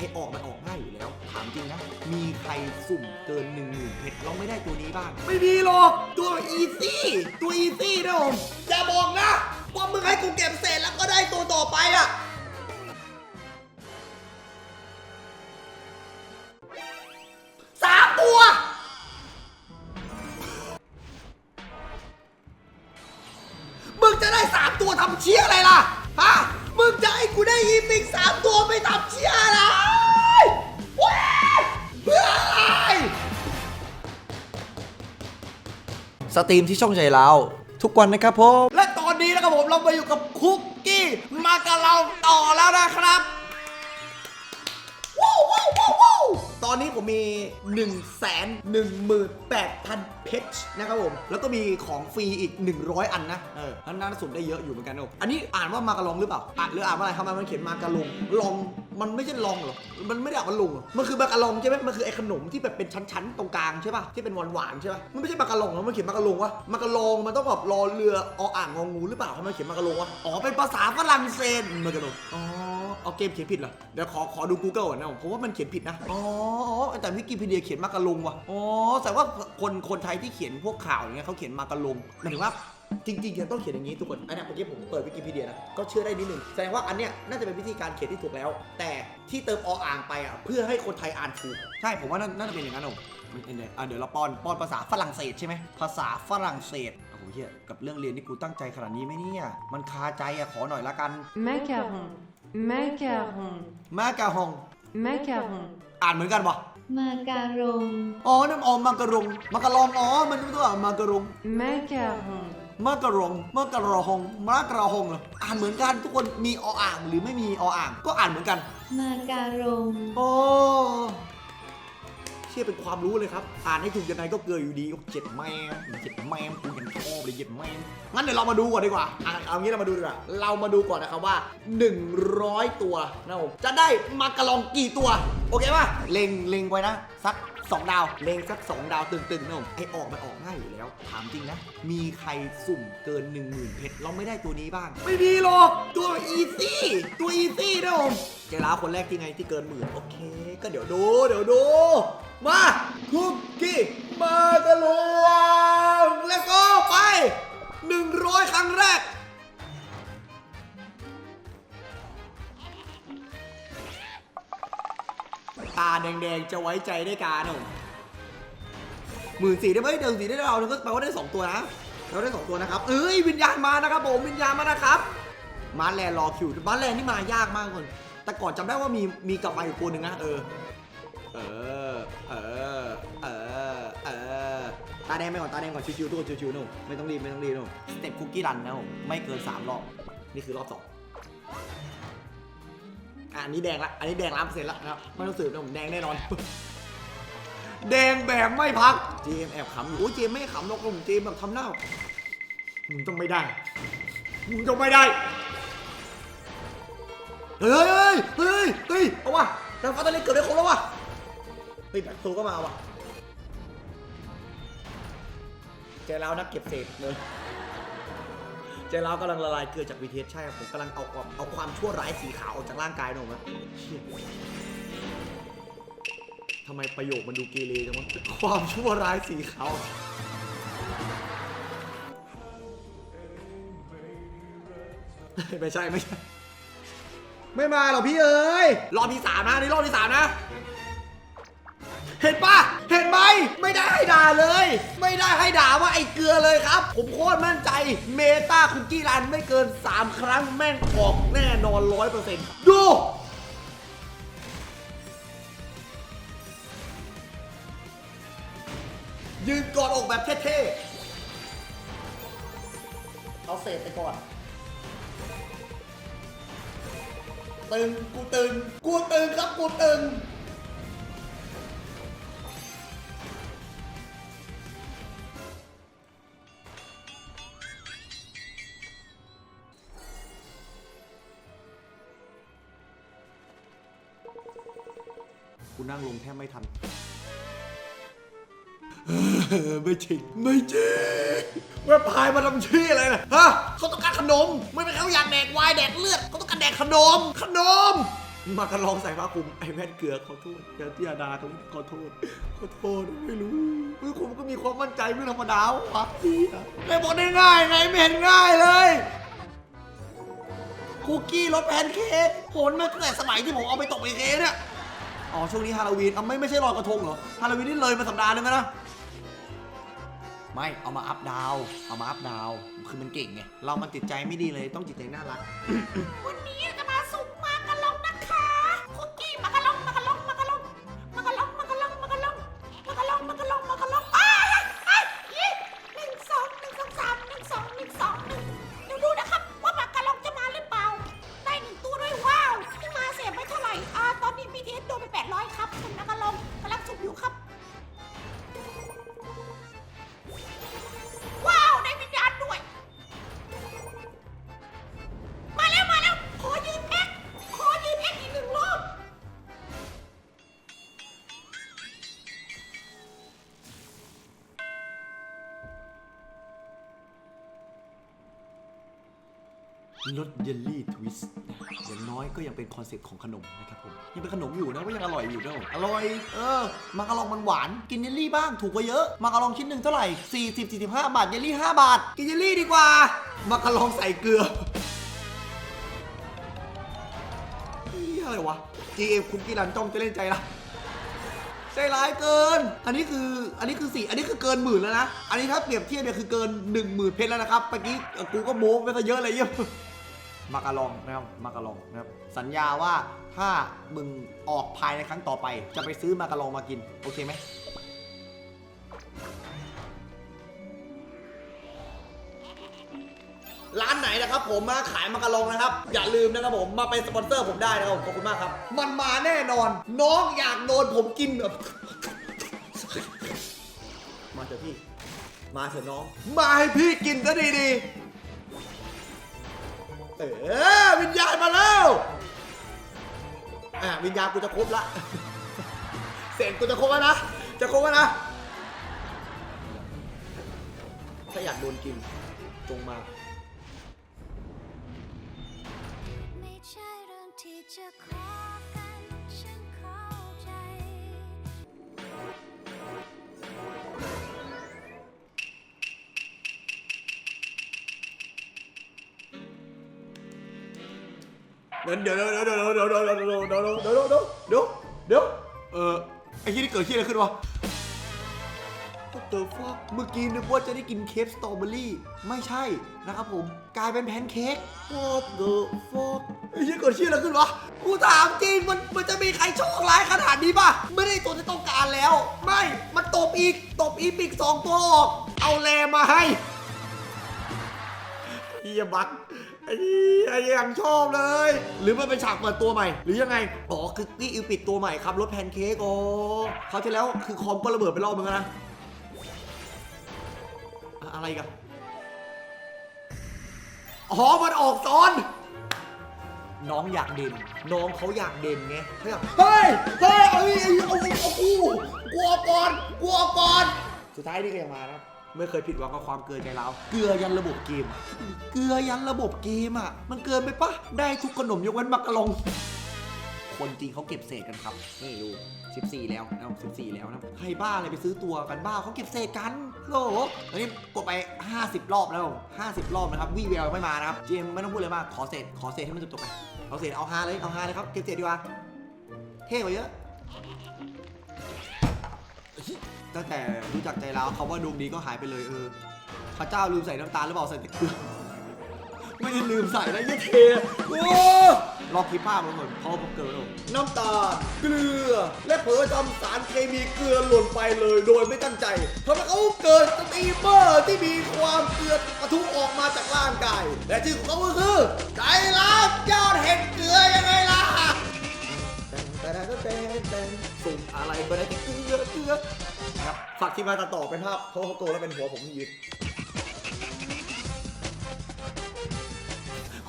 ไอออกมันออกง่ายอยู่แล้ว ถามจริงนะ มีใครสุ่มเกิน1 0,000เพชรเราไม่ได้ตัวนี้บ้าง ไม่มีหรอก ตัวอีซี่ ตัวอีซี่นะผมอย่าบอกนะว่ามึงให้กูเก็บเศษแล้วก็ได้ตัวต่อไปอะสามตัว มึงจะได้สามตัวทำเชี่ยอะไรล่ะ ฮะ มึงจะให้กูได้อีพิกสามตัวไปทำเชี่ยอะไร ตรีมที่ช่องใจเราทุกวันนะครับผม และตอนนี้นะครับผมเรามาอยู่กับคุกกี้มากับเราต่อแล้วนะครับ อนนี้ผมมี 1 1 8 0 0 0 เพชรนะครับผม แล้วก็มีของฟรีอีก 100 อันนะ เอออันนั้นสุ่มได้เยอะอยู่เหมือนกันนะอันนี้อ่านว่ามากะลองหรือเปล่าอ่านหรืออ่านว่าอะไรทำไมมันเขียนมากะลงลองมันไม่ใช่ลองหรอ มันไม่ได้อ่านว่าลง มันคือมากะลองใช่ไหมมันคือไอ้ขนมที่แบบเป็นชั้นๆ ตรงกลางใช่ป่ะ ที่เป็นหวานๆใช่ป่ะ มันไม่ใช่มากะลองหรอมันเขียนมากะลงวะมากะลองมันต้องแบบรอเรือออ่างงองูหรือเปล่าทำไมเขียนมากะลงวะ อ๋อ เป็นภาษาฝรั่งเศสมากะลงอ๋อ เอาเกมเขียนผิดเหรอ เดี๋ยวขอขอดู Google ก่อนนะผมผมว่ามันเขียนผิดนะอ๋ออ๋อแต่วิกิพีเดียเขียนมากะลงว่ะ อ๋อแต่ว่าคนคนไทยที่เขียนพวกข่าวอย่างเงี้ยเขาเขียนมากะลงหมายถึงว่าจริงๆเนี่ยต้องเขียนอย่างนี้ทุกคน อันเนี้ยเมื่อกี้ผมเปิดวิกิพีเดียนะ ก็เชื่อได้นิดนึง แสดงว่าอันเนี้ยน่าจะเป็นวิธีการเขียนที่ถูกแล้ว แต่ที่เติมออ่างไปอะเพื่อให้คนไทยอ่านถูก ใช่ ผมว่าน่าน่าจะเป็นอย่างนั้นผมอะเดี๋ยวเราป้อนป้อนภาษาฝรั่งเศสใช่ไหม ภาษาฝรั่งเศสโอ้โหเฮียกับเรื่องเรียนนี่กูตั้งใจขนาดนี้ไหมเนี่ย มันคาใจอะขอหน่อยละกัน Macaron. Macaron. มากาฮอง Macaron. อ่านเหมือนกันปะมาการงอ๋อน้ำออมมังกรงมังกรองอ๋อมันรู้ตัวมังกรง Macaron. มังกรงมังกรองมังกรองเหรออ่านเหมือนกันทุกคนมีออ่างหรือไม่มีออ่าง ก็อ่านเหมือนกัน มาการงโอ้เชื่ยเป็นความรู้เลยครับ อ่านให้ถูกยังไงก็เกลืออยู่ดีโอ้เจ็ดแม่เจ็ดแม่กูยังชอบเลยเจ็ดแม่งั้นเดี๋ยวเรามาดูก่อนดีกว่าอะเอางี้เรามาดูดีกว่าเรามาดูก่อนนะครับว่า 100 ตัวนะผมจะได้มากระลองกี่ตัว โอเคป่ะเล็งเล็งไว้นะสัก 2 ดาวเลงสัก 2 ดาวตึงๆนะผมไอออกมันออกง่ายอยู่แล้ว ถามจริงนะ มีใครสุ่มเกิน 1 0,000เพชรเราไม่ได้ตัวนี้บ้าง ไม่มีหรอก ตัวอีซี่ตัวอีซี่นะผมเจร้าคนแรกที่ไงที่เกินหมื่นโอเค ก็เดี๋ยวดู เดี๋ยวดู มาคุกกี้มาตะลวงแล้วก็ไป 100 ครั้งแรก ตาแดงๆ จะไว้ใจได้การหนุ่มหมื่นสี่ได้ไหมเดิมสี่ได้เราก็แปลว่าได้สองตัวนะเราได้สองตัวนะครับ เอ้ยวิญญาณมานะครับผมวิญญาณมานะครับ มาแลนรอคิวมาแลนนี่มายากมากคนแต่ก่อนจำได้ว่ามีมีกลับมาอยู่ตัวหนึ่งนะเออ เออ เออ เออ เออ ตาแดงไปก่อนตาแดงก่อนชิวๆทุกคนชิวๆนุ่มไม่ต้องรีบไม่ต้องรีบนุ่มสเต็ปคุกกี้รันนะผมไม่เกิน3รอบ นี่คือรอบสอง อะอันนี้แดงละ อันนี้แดงล้านเปอร์เซ็นต์ละนะครับ ไม่ต้องสืบนะผมแดงแน่นอน แดงแบบไม่พัก เจมแอบขำอยู่โอ้ยเจมไม่ขำหรอกผมเจมแบบทำหน้ามึงต้องไม่ได้ มึงต้องไม่ได้ เฮ้ยเฮ้ยเฮ้ยเฮ้ยเอาวะนางฟ้าตะเล็กเกิดได้ครบแล้ววะเฮ้ยแบ็คโซก็มาว่ะเจแล้วนักเก็บเศษเลย เจแล้วกำลังละลายเกลือจากวีเทสใช่ครับผมกำลังเอาความเอาความชั่วร้ายสีขาวออกจากร่างกายหนูนะเชี่ยทำไมประโยคมันดูเกเรจังวะความชั่วร้ายสีขาวไม่ใช่ไม่ใช่ ไม่มาหรอกพี่เอ้ยรอบที่สามนะนี่รอบที่สามนะ เห็นปะเห็นไหมไม่ได้ให้ด่าเลย ไม่ได้ให้ด่าว่าไอ้เกลือเลยครับ ผมโคตรมั่นใจเมตาคุกกี้รันไม่เกิน 3 ครั้งแม่งออกแน่นอนร้อยเปอร์เซ็นต์ดูยืนกอดอกแบบเท่ๆ เอาเศษไปก่อน ตึง กูตึง กูตึงครับ กูตึง นั่งลงแทบไม่ทัน ไม่จริงไม่จริงว่าพายมาทำชี้อะไรนะฮะเขาต้องการขนม ไม่เป็นเขาอยากแดกวน์แดกเลือดเขาต้องการแดกขนม ขนม มากระลองใส่ผ้าคลุมไอ้แว่นเกลือขอโทษเดี๋ยวพี่อาดาขอโทษขอโทษไม่รู้เฮ้ยผมก็มีความมั่นใจไม่ธรรมดาวะพี่เลยบอกได้ง่ายไงไม่เห็นง่ายเลยคุกกี้รสแพนเค้กโหนมาตั้งแต่สมัยที่ผมเอาไปตกไอเค้กเนี่ย อ๋อช่วงนี้ฮาโลวีนเอาไม่ไม่ใช่ลอยกระทงเหรอฮาโลวีนนี่เลยมาสัปดาห์นึงแล้วนะไม่เอามาอัพดาว เอามาอัพดาว คือมันเก่งไงเรามันจิตใจไม่ดีเลยต้องจิตใจน่ารัก วันนี้ รสเยลลี่ทวิสต์อย่างน้อยก็ยังเป็นคอนเซ็ปต์ของขนมนะครับผมยังเป็นขนมอยู่นะก็ยังอร่อยอยู่นะอร่อย เออมากระลองมันหวานกินเยลลี่บ้างถูกกว่าเยอะมากระลองชิ้นหนึ่งเท่าไหร่40 45 บาทเยลลี่ 5 บาท กินเยลลี่ดีกว่ามากระลองใส่เกลือนี่อะไรวะ GM คุกกี้รันจ้องจะเล่นใจละใจร้ายเกิน อันนี้คือ อันนี้คือสี่อันนี้คือเกินหมื่นแล้วนะ อันนี้ถ้าเปรียบเทียบเนี่ยคือเกินหนึ่งหมื่นเพชรแล้วนะครับเมื่อกี้กูก็โม้ไปซะเยอะเลยเยี่ยม มากะลองนะครับมากะลองนะครับสัญญาว่าถ้ามึงออกภายในครั้งต่อไป จะไปซื้อมากะลองมากิน โอเคไหมร้านไหนนะครับผมมาขายมากะลองนะครับ อย่าลืมนะครับผมมาเป็นสปอนเซอร์ผมได้นะครับขอบคุณมากครับ มันมาแน่นอน น้องอยากโดนผมกินแบบมาเถอะพี่ มาเถอะน้อง มาให้พี่กินซะดีๆ เออวิญญาณมาแล้วอะวิญญาณกูจะครบละ เสียงกูจะครบแล้วนะ จะครบแล้วนะ ถ้าอยากโดนกินจงมา ไม่ใช่เรื่องที่จะขอกั เดี๋ยวเดี๋ยวเดี๋ยวเดี๋ยวเดี๋ยวเดี๋ยวเดี๋ยวเดี๋ยวเดี๋ยวเดี๋ยวเดี๋ยวเดี๋ยวเดี๋ยวเดี๋ยวเดี๋ยวเออไอ้ที่นี่เกิดที่อะไรขึ้นวะ What the fuck เมื่อกี้นึกว่าจะได้กินเค้กสตรอเบอรี่ ไม่ใช่นะครับผม กลายเป็นแพนเค้ก What the fuck ไอ้ที่เกิดที่อะไรขึ้นวะกูถามจริงมันมันจะมีใครโชคร้ายขนาดนี้ป่ะ ไม่ได้ตัวที่ต้องการแล้ว ไม่ มันตบอีก ตบอีปิกสองตัวออก เอาแรมาให้เฮียบัก ไอ้เหี้ยยังชอบเลย หรือมันเป็นฉากเปิดตัวใหม่ หรือยังไง อ๋อ คือนี่อิวปิดตัวใหม่ครับ รถแพนเค้กอ๋อเขาวที่แล้วคือคอมก็ระเบิดไปรอบนึงแล้วนะอะอะไรกันอ๋อ มันออกซ้อน น้องอยากเด่น น้องเขาอยากเด่นไงเขาอยากเฮ้ย เฮ้ย เอาอีเอาเอาเอากูกูเอาก่อนกูเอาก่อน สุดท้ายนี่ก็ยังมานะครับ ไม่เคยผิดหวังกับความเกินใจเราเกลือยันระบบเกม เกลือยันระบบเกมอะ มันเกินไปปะได้ทุกขนมยกเว้นมักกะลง คนจริงเขาเก็บเศษกันครับ นี่ดู 14 แล้วนะ14 แล้วนะใครบ้าอะไรไปซื้อตัวกันบ้าเขาเก็บเศษกันโหลอันนี้กดไป 50 รอบแล้ว 50 รอบนะครับวีแววไม่มานะครับ เจมไม่ต้องพูดเลยมากขอเศษ ขอเศษให้มันจบๆไปเอาเศษเอาฮาเลย เอาฮาเลยครับ เก็บเศษดีกว่า เท่กว่าเยอะ ตั้งแต่รู้จักใจแล้วคำว่าดวงดีก็หายไปเลยเออพระเจ้าลืมใส่น้ำตาลหรือเปล่าใส่แต่เกลือไม่ได้ลืมใส่นะยี่เทโอ้ลองคิดภาพมันหมือนพอผมเกิดน้ำตาลเกลือ และเผลอทำสารเคมีเกลือหล่นไปเลย โดยไม่ตั้งใจทำให้เขาเกิดสตีเมอร์ที่มีความเกลือปะทุออกมาจากร่างกาย และชื่อของเขาก็คือใจรักยอดเห็ดเกลือยังไงล่ะแต่แต่แต่แต่สุ่มอะไรก็ได้แต่เกลือเกลือ ฝากทีมงานตัดต่อเป็นภาพโทโตแล้วเป็นหัวผมยืน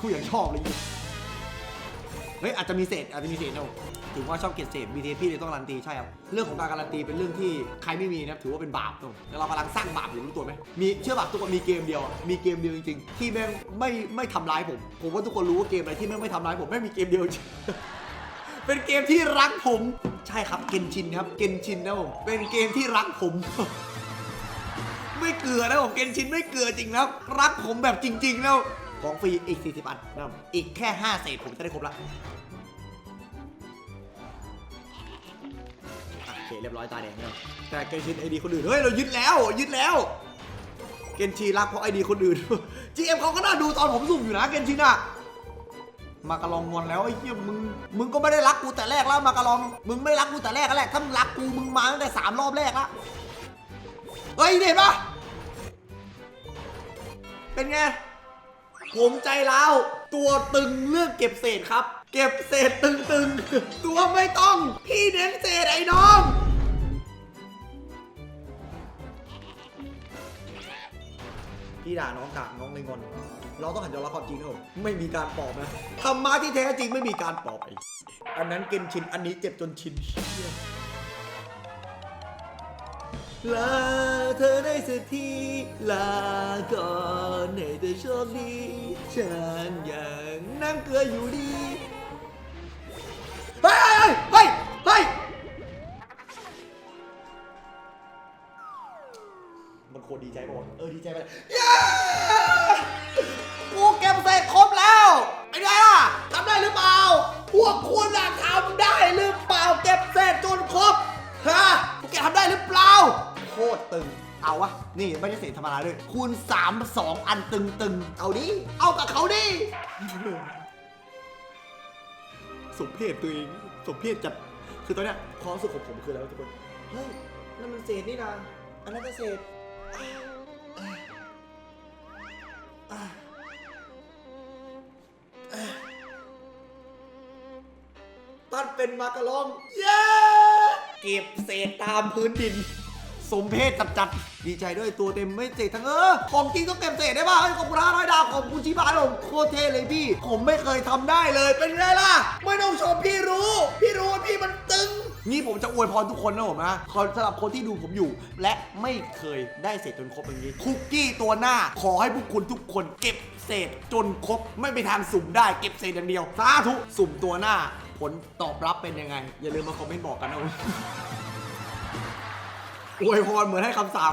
คู่อย่างชอบเลยเฮ้ยอาจจะมีเศษอาจจะมีเศษนะถือว่าชอบเก็บเศษ BTP เลยต้องการันตีใช่ครับ เรื่องของการการันตีเป็นเรื่องที่ใครไม่มีนะครับถือว่าเป็นบาปตรงแต่เรากำลังสร้างบาปอยู่รู้ตัวไหมมีเชื่อป่ะทุกคนมีเกมเดียว มีเกมเดียวจริงๆ ที่แม่งไม่ไม่ทำร้ายผม ผมว่าทุกคนรู้ว่าเกมอะไรที่แม่งไม่ทำร้ายผมแม่งมีเกมเดียวจริงเป็นเกมที่รักผม ใช่ครับเกนชินครับเกนชินนะผมเป็นเกมที่รักผม ไม่เกลือนะผมเกนชินไม่เกลือจริงนะครับ รักผมแบบจริง ๆ แล้วของฟรีอีก 40อันนะอีกแค่ 5 เศษผมจะได้ครบละโอเคเรียบร้อยตาแดงแล้วแต่เกนชินไอดีคนอื่น เฮ้ย เรายึดแล้ว ยึดแล้วเกนชินรักเพราะไอดีคนอื่น GM เขาก็น่าดูตอนผมสุ่มอยู่นะเกนชินอะ มากะลองงอนแล้วไอ้เหี้ยมึงมึงก็ไม่ได้รักกูแต่แรกแล้วมากะลอง มึงไม่รักกูแต่แรกแล้วแหละถ้ามึงรักกูมึงมาตั้งแต่สามรอบแรกละเฮ้ยเห็นปะเป็นไงผมใจร้าวตัวตึงเลือกเก็บเศษครับ เก็บเศษตึงตึงๆตัวไม่ต้อง พี่เน้นเศษไอ้น้อง พี่ด่าน้องกากน้องเลยงอน เราต้องหันยอมรับความจริงนะผมไม่มีการปลอบนะธรรมะที่แท้จริงไม่มีการปลอบไอ้อันนั้นเกนชินอันนี้เจ็บจนชินลาเธอได้สียทีลาก่อนให้เธอโชคดีฉันยังนั่งเกลืออยู่ดีเฮ้ยเฮ้ยเฮ้ย ออดีใจไปเลยเย้กูเก็บเสร็จครบแล้วเป็นไงล่ะทำได้หรือเปล่า พวกคุณอะทำได้หรือเปล่า เก็บเสร็จจนครบฮะพวกแกทำได้หรือเปล่า โคตรตึง เอาวะ นี่ไม่ใช่เศษธรรมดาด้วยคูณ3 2 อันตึงตึงๆ เอาดิ เอากับเขาดิ สมเพศตัวเองสมเพศจัด คือตอนเนี้ยความรู้สึกของผมคืออะไรวะทุกคน เฮ้ยนั่นมันเศษนี่นะอันนั้นก็เศษ ตั้นเป็นมากระลอง เย้ เก็บเศษตามพื้นดิน สมเพศจัดจัดๆดีใจด้วยตัวเต็มไม่เศษทั้งเออของจริงต้องเก็บเศษได้ป่ะเฮ้ยขอบคุณห้าร้อยดาวขอบคุณชิบาผมโคตรเท่เลยพี่ ผมไม่เคยทำได้เลยเป็นไงล่ะ ไม่ต้องชมพี่รู้ พี่รู้ว่าพี่มันตึงนี่ผมจะอวยพรทุกคนนะผมนะขอสำหรับคนที่ดูผมอยู่ และไม่เคยได้เศษจนครบอย่างนี้ คุกกี้ตัวหน้า ขอให้พวกคุณทุกคนเก็บเศษจนครบ ไม่มีทางสุ่มได้เก็บเศษอย่างเดียวสาธุสุ่มตัวหน้า ผลตอบรับเป็นยังไง อย่าลืมมาคอมเมนต์บอกกันนะ อวยพรเหมือนให้คำสาป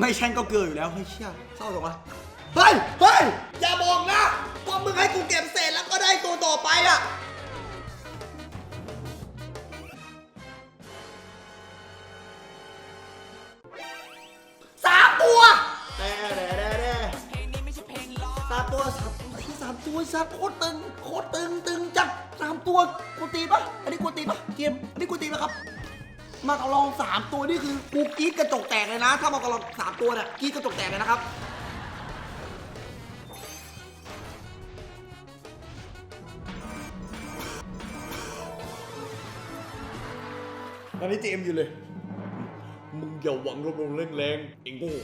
ไม่แช่งก็เกลืออยู่แล้วเฮ้ยเชี่ยเศร้าจังวะเฮ้ยเฮ้ยอย่าบอกนะว่ามึงให้กูเก็บเศษแล้วก็ได้ตัวต่อไปอะสามตัวแต่แต่แต่แต่สามตัวสามตัวสามตัวสามโคตรตึงโคตรตึงตึงจัดสามตัวกูตีปะอันนี้กูตีปะเกมอันนี้กูตีปะครับ มากระลองสามตัวนี่คือกูกรีดกระจกแตกเลยนะ ถ้ามากระลองสามตัวเนี่ยกรีดกระจกแตกเลยนะครับตอนนี้เจมอยู่เลย มึงอย่าหวังรบลงเร่งแรงเองโง่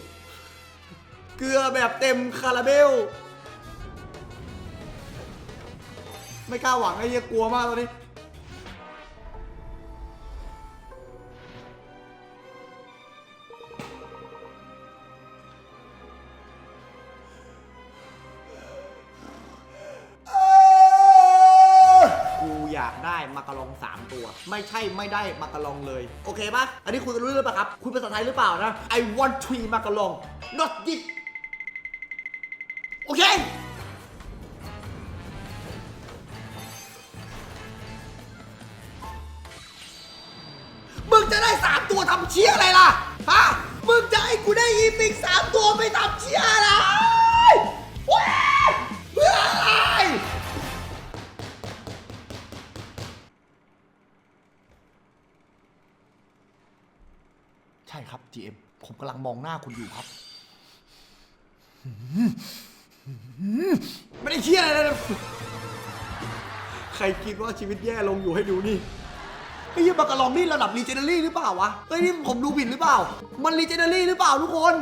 เกลือแบบเต็มคาราเบล ไม่กล้าหวังไอ้เหี้ยกลัวมากตอนนี้ ช่ไม่ได้มากระลองเลย โอเคปะอันนี้คุณรู้เรื่องปะครับ คุณภาษาไทยหรือเปล่านะ I want three มากระลอง not this กำลังมองหน้าคุณอยู่ครับ ไม่ได้เชี่ยอะไรเลยใครคิดว่าชีวิตแย่ลงอยู่ให้ดูนี่ไอ้ยี่บากาลองนี่ระดับรีเจเนอรี่หรือเปล่าวะเฮ้ยนี่ผมดูผิดหรือเปล่า มันรีเจเนอรี่หรือเปล่าทุกคน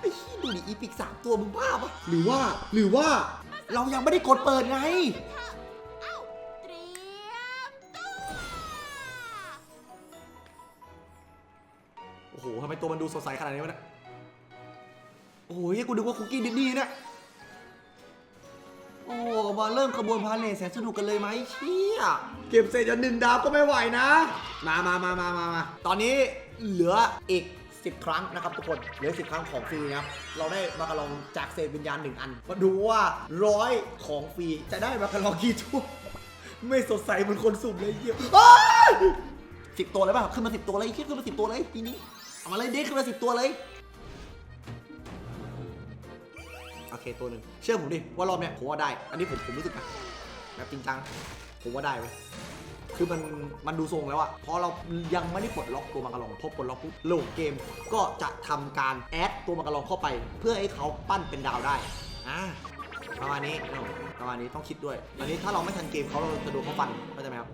ไอ้ชี้ดูดิอีพิกสามตัวมึงบ้าปะหรือว่า หรือว่า เรายังไม่ได้กดเปิดไง ทำไมตัวมันดูสดใสขนาดนี้วะเนี่ยโอ้ยกูนึกว่าคุกกี้ดิสนีย์เนี่ยโอ้มาเริ่มขบวนพาเลทแสนสนุกกันเลยไหมเชี่ยเก็บเศษจนหนึ่งดาวก็ไม่ไหวนะ มามามามามามาตอนนี้เหลืออีก 10 ครั้งนะครับทุกคนเหลือ 10 ครั้งของฟรีนะครับเราได้มากระลองจากเศษวิญญาณหนึ่งอัน มาดูว่าร้อยของฟรีจะได้มากระลองกี่ทั่วไม่สดใสเหมือนคนสุ่มเลยเยี่ยสิบตัวเลยป่ะขึ้นมาสิบตัวเลยคิดขึ้นมาสิบตัวเลยทีนี้ เอามาเลยเด็กขึ้นมาสิบตัวเลย โอเคตัวหนึ่งเชื่อผมดิว่ารอบเนี้ยผมว่าได้ อันนี้ผมผมรู้สึกนะแบบจริงจังผมว่าได้เว้ยคือมันมันดูทรงแล้วอะเพราะเรายังไม่ได้ปลดล็อกตัวมังกรลองพอปลดล็อกปุ๊บโหลดเกมก็จะทำการแอดตัวมังกรลองเข้าไป เพื่อให้เขาปั้นเป็นดาวได้อ่าประมาณนี้ประมาณนี้ต้องคิดด้วย อันนี้ถ้าเราไม่ทันเกมเขาเราจะโดนเขาฟันเข้าใจไหมครับ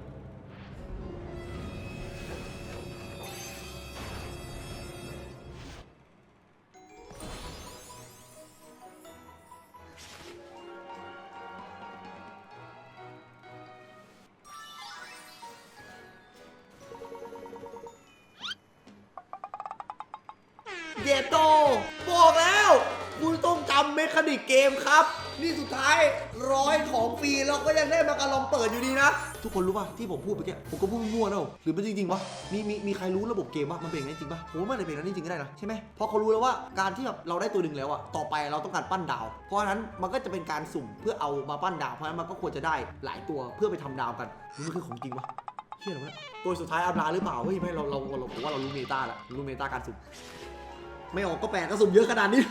เยโต บอกแล้ว คุณต้องจำเมคานิกเกมครับ นี่สุดท้ายร้อยของฟรีเราก็ยังได้มากระลองเปิดอยู่ดีนะ ทุกคนรู้ป่ะที่ผมพูดเมื่อกี้ผมก็พูดมั่วๆนะหรือมันจริงๆวะมีมีมีใครรู้ระบบเกมว่ามันเป็นอย่างนี้จริงป่ะผมว่ามันเป็นอย่างนี้จริงก็ได้นะใช่ไหมเพราะเขารู้แล้วว่าการที่แบบเราได้ตัวหนึ่งแล้วอะต่อไปเราต้องการปั้นดาว เพราะฉะนั้นมันก็จะเป็นการสุ่มเพื่อเอามาปั้นดาวเพราะฉะนั้นมันก็ควรจะได้หลายตัวเพื่อไปทำดาวกันนี่มันคือของจริงวะเชื่อหรอเปล่าตัวสุดท้ายอัพลาหรือเปล่าเฮ้ยไม่เราเราเราผมว่าเรารู้เมตาละรู้เมตาการสุ่ม ไม่ออกก็แปลกก็สุ่มเยอะขนาดนี้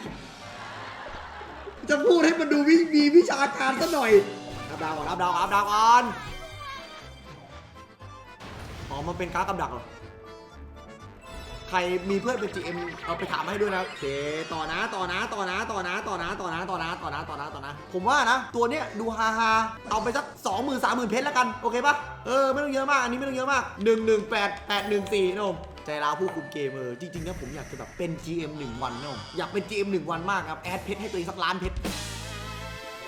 จะพูดให้มันดูวิมีวิชาการซะหน่อยอัพดาวก่อนอัพดาวอัพดาวก่อนอ๋อมันเป็นการ์ดกับดักเหรอ ใครมีเพื่อนเป็น GM เอาไปถามให้ด้วยนะโอเคต่อนะต่อนะต่อนะต่อนะต่อนะต่อนะต่อนะต่อนะต่อนะต่อนะ ผมว่านะ ตัวเนี้ยดูฮาฮาเอาไปสักสองหมื่นสามหมื่นเพชรแล้วกัน โอเคปะเออ ไม่ต้องเยอะมาก อันนี้ไม่ต้องเยอะมากหนึ่งหนึ่งแปดแปดหนึ่งสี่นะผม ใจร้าวผู้คุมเกมเออจริงๆนะผมอยากจะแบบเป็น GM หนึ่งวันนะผมอยากเป็น GM หนึ่งวันมากครับ แอดเพชรให้ตัวเองสักล้านเพชร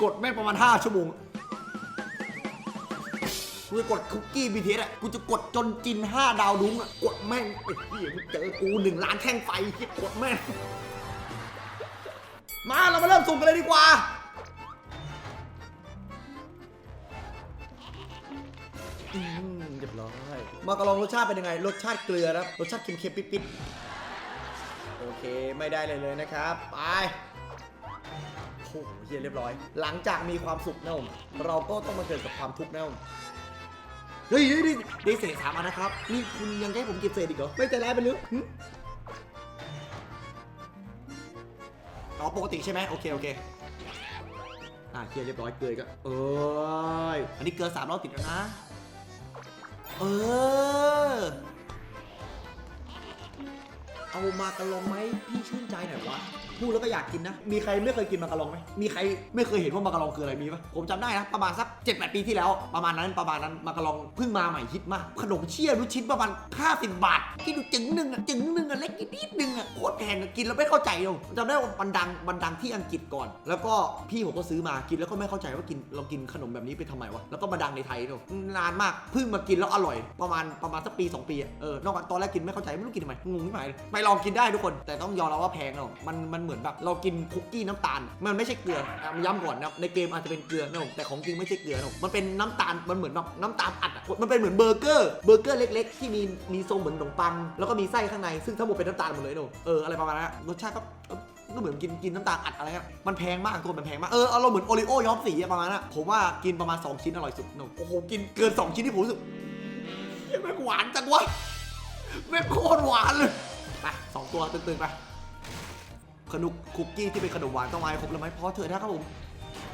กดแม่งประมาณ 5 ชั่วโมงกูจะกดคุกกี้บีเทีอะกูจะกดจนจิน 5 ดาวดุ้งอะกดแม่งไอ้เหี้ยมึงเจอกูหนึ่งล้านแท่งไฟคิดกดแม่งมาเรามาเริ่มสุ่มกันเลยดีกว่าอืม รียบร้อยมากระลองรสชาติเป็นยังไง รสชาติเกลือครับ รสชาติเค็มๆปิ๊ดๆ โอเคไม่ได้เลยเลยนะครับ ไป โอ้โหเฮียเรียบร้อย หลังจากมีความสุขนะผมเราก็ต้องมาเจอกับความทุกข์นะผมเฮ้ยเฮ้ยนี่ได้เศษสามอันนะครับ นี่คุณยังให้ผมเก็บเศษอีกเหรอ ไม่ใจร้ายไปหรือหึอ๋อปกติใช่ไหมโอเคโอเคอ่าเคลียร์เรียบร้อยเกลือก็เอ้ย อันนี้เกลือสามรอบติดแล้วนะ เออ เอามากระลองไหมพี่ชื่นใจหน่อยวะ พูดแล้วก็อยากกินนะ มีใครไม่เคยกินมากระลองไหมมีใครไม่เคยเห็นว่ามากระลองคืออะไรมีปะผมจำได้นะประมาณสัก7 8ปีที่แล้ว ประมาณนั้นประมาณนั้นมากระลองเพิ่งมาใหม่ฮิตมาก ขนมเชี่ยลูกชิ้นประมาณ50บาทที่ดูจึงหนึ่งอะจึงหนึ่งอะเล็กนิดนึงอะโคตรแพงอะกินแล้วไม่เข้าใจเลยจำได้ว่ามันดังมันดังที่อังกฤษก่อน แล้วก็พี่ผมก็ซื้อมากินแล้วก็ไม่เข้าใจว่ากินเรากินขนมแบบนี้ไปทำไมวะแล้วก็มาดังในไทยเนอะนานมากเพิ่งมากินแล้วอร่อย ประมาณประมาณสักปี 2 ปีอะเออนอกจากตอนแรกกินไม่เข้าใจไม่รู้กินทำไมงงไม่ไหมไปลองกินได้ทุกคน แต่ต้องยอมรับว่าแพงเนอะมันมันเหมือนแบบเรากินคุกกี้น้ำตาล มันไม่ใช่เกลืออะย้ำก่อนนะในเกมอาจจะเป็นเกลือนะผมแต่ของจริงไม่ใช่เกลือนะผมมันเป็นน้ำตาลมันเหมือนแบบน้ำตาลอัดอะมันเป็นเหมือนเบอร์เกอร์เบอร์เกอร์เล็ก ๆ ที่มีมีทรงเหมือนขนมปัง แล้วก็มีไส้ข้างในซึ่งทั้งหมดเป็นน้ำตาลหมดเลยนะผมเอออะไรประมาณนั้นอะรสชาติก็ก็เหมือนกินกินน้ำตาลอัดอะไรครับมันแพงมากตัวมันแพงมาก เออ เอาเราเหมือนโอริโอย้อมสีประมาณนั้นผมว่ากินประมาณ 2 ชิ้นอร่อยสุดนะโอ้โห กินเกิน 2 ชิ้นที่ผมรู้สึกแม่งหวานจังวะแม่งโคตรหวานเลย ไปสองตัวตึงๆไป ขนุกคุกกี้ที่เป็นขนมหวานต้องมาให้ครบแล้วไหมพอเถอะนะครับผม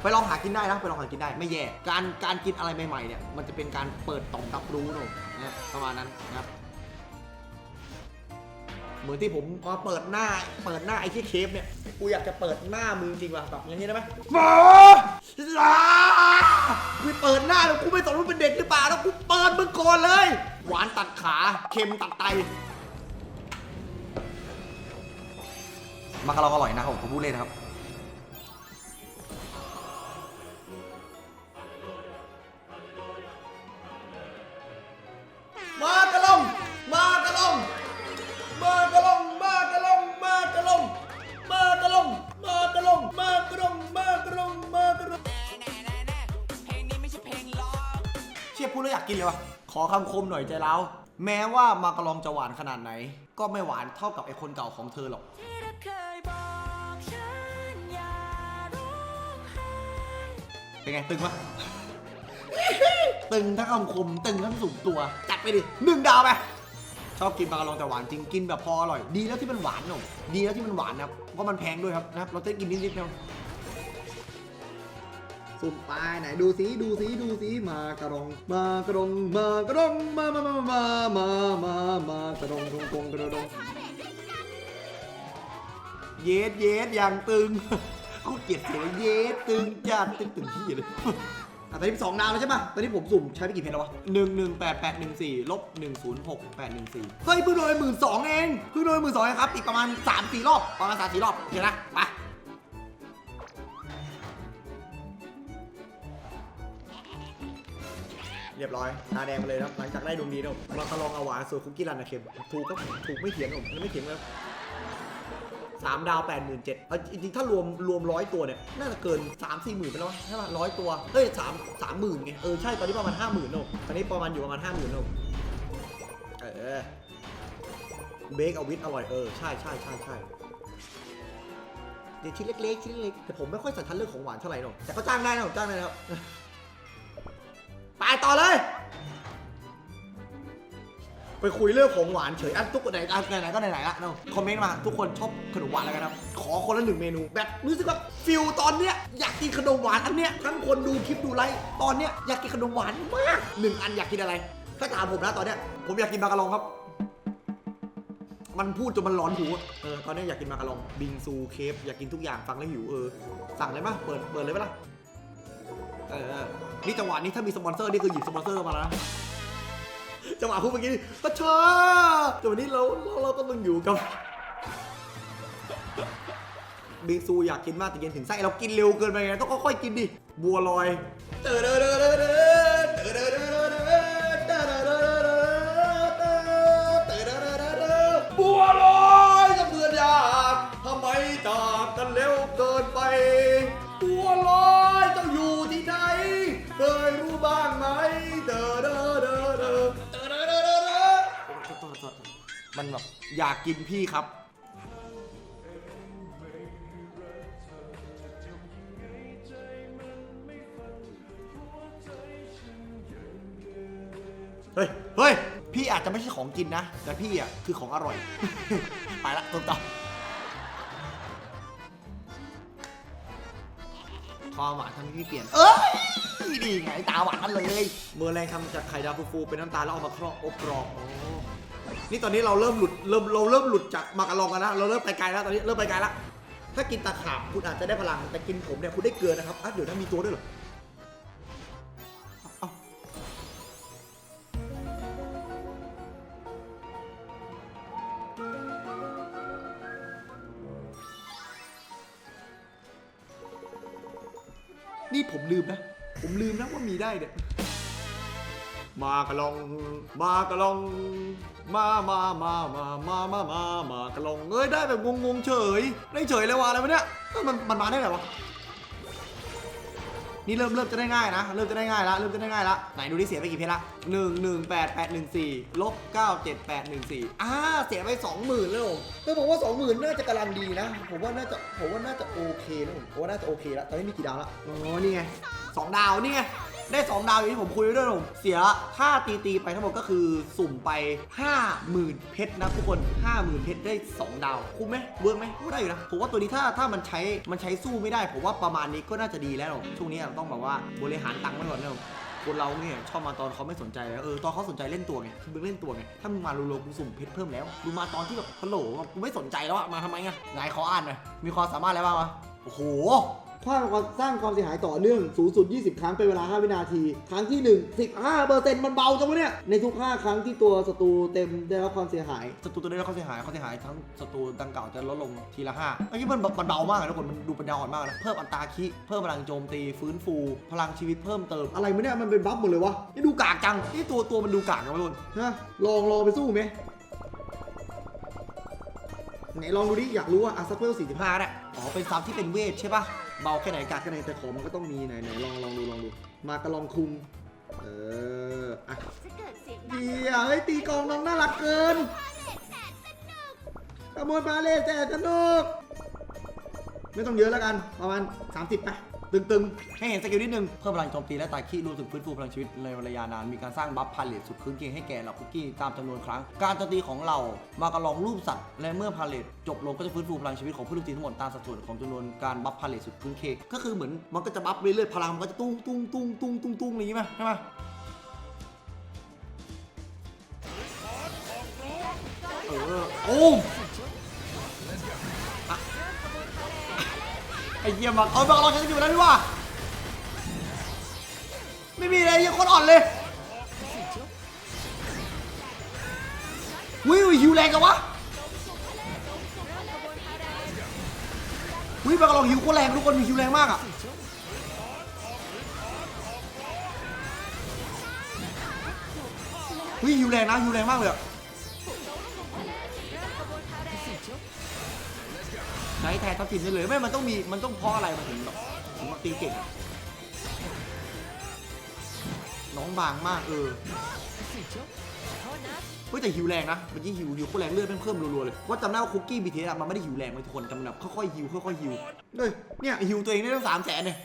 ไปลองหากินได้นะไปลองหากินได้ไม่แย่ การการกินอะไรใหม่ๆเนี่ยมันจะเป็นการเปิดต่อมรับรู้เนอะนะประมาณนั้นนะครับเหมือนที่ผมมาเปิดหน้าเปิดหน้าไอ้ที่เคฟเนี่ยกูอยากจะเปิดหน้ามึงจริงว่ะแบบอย่างนี้ได้ไหมหมอลากูเปิดหน้าแล้วกูไม่สนว่าเป็นเด็กหรือเปล่าแล้วกูเปิดมึงก่อนเลย หวานตัดขาเค็มตัดไต มักกะลองอร่อยนะครับผมผมพูดเล่นนะครับมากระลงมากระลงมากระลงมากระลงมากระลงมากระลงมากระลงมากระลงมากระลงมากระลงกินเลยวะขอคำคมหน่อยใจเราแม้ว่ามากระลองจะหวานขนาดไหน ก็ไม่หวานเท่ากับไอ้คนเก่าของเธอหรอก เป็นไงตึงปะ ตึงทั้งคำคมตึงทั้งสุ่มตัว จัดไปดิหนึ่งดาวไปชอบกินปลากระลองแต่หวานจริงกินแบบพออร่อย ดีแล้วที่มันหวานหนุ่มดีแล้วที่มันหวานนะครับเพราะมันแพงด้วยครับนะครับเราจะได้กินนิดๆนะสุ่มไปไหนดูสิดูสิดูสิมากระรอง มากระรองมากระรองมามามามามามามากระรองกระรองกระรองเยสเยสอย่างตึง กูเกลียดเสียงเยสตึงจัดตึงตึงที่เลยอะตอนนี้สองดาวแล้วใช่ปะตอนนี้ผมสุ่มใช้ไปกี่เพชรแล้ววะหนึ่งหนึ่งแปดแปดหนึ่งสี่ลบหนึ่งศูนย์หกแปดหนึ่งสี่เฮ้ยเพิ่งโดนหมื่นสองเองเพิ่งโดนหมื่นสองเองครับ อีกประมาณสามสี่รอบ ประมาณสามสี่รอบโอเคนะไปเรียบร้อย ตาแดงไปเลยครับหลังจากได้ดวงดีแล้วเราก็ลองเอาหวานสูตรคุกกี้รันนะเค็มถูกก็ถูกไม่เถียงผมไม่เถียงแล้ว สามดาวแปดหมื่นเจ็ดจริงๆ ถ้ารวมรวมร้อยตัวเนี่ย น่าจะเกินสามสี่หมื่นไปแล้ววะใช่ป่ะร้อยตัวเฮ้ยสามสามหมื่นไง เออ ใช่ ตอนนี้ประมาณห้าหมื่นโนตอนนี้ประมาณอยู่ประมาณห้าหมื่นโนเออเบคเอาวิทอร่อย เออ ใช่ใช่ใช่ใช่เดี๋ยวชิ้นเล็กๆชิ้นเล็กๆแต่ผมไม่ค่อยสันทัดเรื่องของหวานเท่าไหร่หรอกแต่ก็จ้างได้นะผมจ้างได้นะครับ ไปต่อเลย ไปคุยเรื่องของหวานเฉยอะทุกคนไหนอะไหนๆก็ไหนๆละเนาะคอมเมนต์มาทุกคนชอบขนมหวานอะไรกันครับขอคนละหนึ่งเมนู แบบรู้สึกว่าฟิลตอนเนี้ยอยากกินขนมหวานอันเนี้ยทั้งคนดูคลิปดูไลฟ์ตอนเนี้ยอยากกินขนมหวานมากหนึ่งอันอยากกินอะไรถ้าถามผมนะตอนเนี้ยผมอยากกินมากะลองครับมันพูดจนมันร้อนหูเออ ตอนนี้อยากกินมากะลอง บิงซูเคฟอยากกินทุกอย่างฟังแล้วหิวเออ สั่งเลยปะเปิด เปิดเลยปะล่ะ เออ นี่จังหวะนี้ถ้ามีสปอนเซอร์นี่คือหยิบสปอนเซอร์มาแล้วนะ จังหวะพูดเมื่อกี้ก็ชาแต่วันนี้เราเราเราก็ต้องอยู่กับบิงซูอยากกินมากแต่กินถึงไส้เรากินเร็วเกินไปไงต้องค่อยๆกินดิบัวลอยเดอเดอเดอเดอเตอเดอเดอเดอเดอเตอเดอเดอเดอเดอเดอเดอเดอเดอบัวลอยจะเพื่อนยากทำไมจากกันเร็วเกินไป มันแบบอยากกินพี่ครับ เฮ้ย เฮ้ย พี่อาจจะไม่ใช่ของกินนะ แต่พี่อะคือของอร่อย ไปละต้นต่อความหวานทำให้พี่เปลี่ยน เอ้ยดีไงตาหวานกันเลย เมื่อแรงทำจากไข่ดาวฟูๆเป็นน้ำตาลแล้วเอามาเครอบอบกรอบอ๋อ นี่ตอนนี้เราเริ่มหลุดเริ่มเราเริ่มหลุดจากมากระลองกันนะเราเริ่มไปไกลแล้วตอนนี้เริ่มไปไกลแล้วถ้ากินตะขาบคุณอาจจะได้พลังแต่กินผมเนี่ยคุณได้เกลือนะครับอะเดี๋ยวนะมีตัวด้วยเหรออ้านี่ผมลืมนะ ผมลืมนะว่ามีได้เนี่ย มากระลองมากระลอง มามามามามามามา มากระลองเอ้ยได้แบบงงงเฉยได้เฉยแล้ว่ะอะไรวะเนี่ยมันมันมาได้ไงวะนี่เริ่มเริ่มจะได้ง่ายนะเริ่มจะได้ง่ายละเริ่มจะได้ง่ายละไหนดูที่เสียไปกี่เพชรละหนึ่งหนึ่งแปดแปดหนึ่งสี่ลบเก้าเจ็ดแปดหนึ่งสี่อ่าเสียไปสองหมื่นแล้วผมแต่ผมว่าสองหมื่นน่าจะกำลังดีนะ ผมว่าน่าจะผมว่าน่าจะโอเคนะผมผมว่าน่าจะโอเคละตอนนี้มีกี่ดาวละอ๋อนี่ไงสองดาวนี่ไง ได้สองดาวอย่างที่ผมคุยไว้ด้วยนะผมเสียค่าตีตีๆไปทั้งหมดก็คือสุ่มไป 50,000 เพชรนะทุกคน 50,000 เพชรได้ 2 ดาว คุ้มไหมเวิร์กไหมก็ได้อยู่นะผมว่าตัวนี้ถ้าถ้ามันใช้มันใช้สู้ไม่ได้ ผมว่าประมาณนี้ก็น่าจะดีแล้ว ช่วงนี้เราต้องแบบว่าบริหารตังค์ไว้ก่อนนะคนเราเนี่ยชอบมาตอนเขาไม่สนใจแล้วเออตอนเขาสนใจเล่นตัวไงคือมึงเล่นตัวไงถ้ามึงมารัวๆกูสุ่มเพชรเพิ่มแล้วดูมาตอนที่แบบฮัลโหลกูไม่สนใจแล้วอะมาทำไมอะไหนขออ่านหน่อยมีความสามารถอะไรบ้างวะโอ้โห ความสร้างความเสียหายต่อเนื่องสูงสุด 20 ครั้งเป็นเวลา 5 วินาที ครั้งที่ 1 15เปอร์เซ็นต์มันเบาจังวะเนี่ย ในทุก 5 ครั้งที่ตัวศัตรูเต็มได้รับความเสียหาย ศัตรูตัวนี้เขาเสียหายเขาเสียหายทั้งศัตรูดังเก่าจะลดลงทีละห้าไอ้ที่มันมันเบามากเลยทุกคน มันดูปัญญาอ่อนมากนะ เพิ่มอัตราคิ เพิ่มพลังโจมตี ฟื้นฟู พลังชีวิตเพิ่มเติม อะไรมาเนี่ยมันเป็นบัฟหมดเลยวะ นี่ดูกากจัง นี่ตัวตัวมันดูกากนะทุกคนนะลองลองไปสู้ไหมไหนลองดูดิ อยากรู้ว่าอาซัพเปอร์45สิบห้าเนี่ยอ๋อ เป็นซับที่เป็นเวทใช่ปะ เบาแค่ไหนกากแค่ไหนแต่ของมันก็ต้องมีไหนไหนลองลองดูลองดู มากระลองคุงเอออะจะเกิดเสียงเดี๋ยวเฮ้ยตีกองน้องน่ารักเกินขโมยมาเลทแสนสนุก ไม่ต้องเยอะแล้วกัน ประมาณ 30ไป ตึงให้เห็นสกิลนิดนึง เพิ่มพลังโจมตีและตาขี้รวมถึงฟื้นฟูพลังชีวิตในระยะนาน มีการสร้างบัฟพาเลตสุดคืนเคียงให้แก่เหล่าคุกกี้ตามจำนวนครั้ง การโจมตีของเรามากระลองรูปสัตว์ และเมื่อพาเลตจบลงก็จะฟื้นฟูพลังชีวิตของผู้โจมตีทั้งหมดตามสัดส่วนของจำนวนการบัฟพาเลตสุดคืนเคียงก็คือเหมือนมันก็จะบัฟเรื่อยๆพลังมันก็จะตุ้งตุ้งตุ้งตุ้งตุ้งตุ้งอะไรอย่างงี้ไหมใช่ไหมเออโอ้ ไอ้เหี้ยมักเอาบักเราใช้สกิลแล้วดีกว่าไม่มีเลยยังคนอ่อนเลยวิวหิวแรงกันวะวิบากลองหิวโคตรแรงทุกคนมีหิวแรงมากอะวิหิวแรงนะหิวแรงมากเลยอะ ใช้แทนทัพทิมได้เลยไม่ มันต้องมีมันต้องเพราะอะไรมันถึงแบบถึงมาตีเก่งอะน้องบางมากเออเฮ้ยแต่หิวแรงนะเมื่อกี้หิวหิวโคตรแรงเลือดเพิ่มรัวๆเลยว่าจำได้ว่าคุกกี้บีทีเอสมันไม่ได้หิวแรงเลยทุกคนจำแบบค่อยๆหิวค่อยๆหิวเฮ้ยเนี่ยหิวตัวเองได้ตั้งสามแสนเนี่ย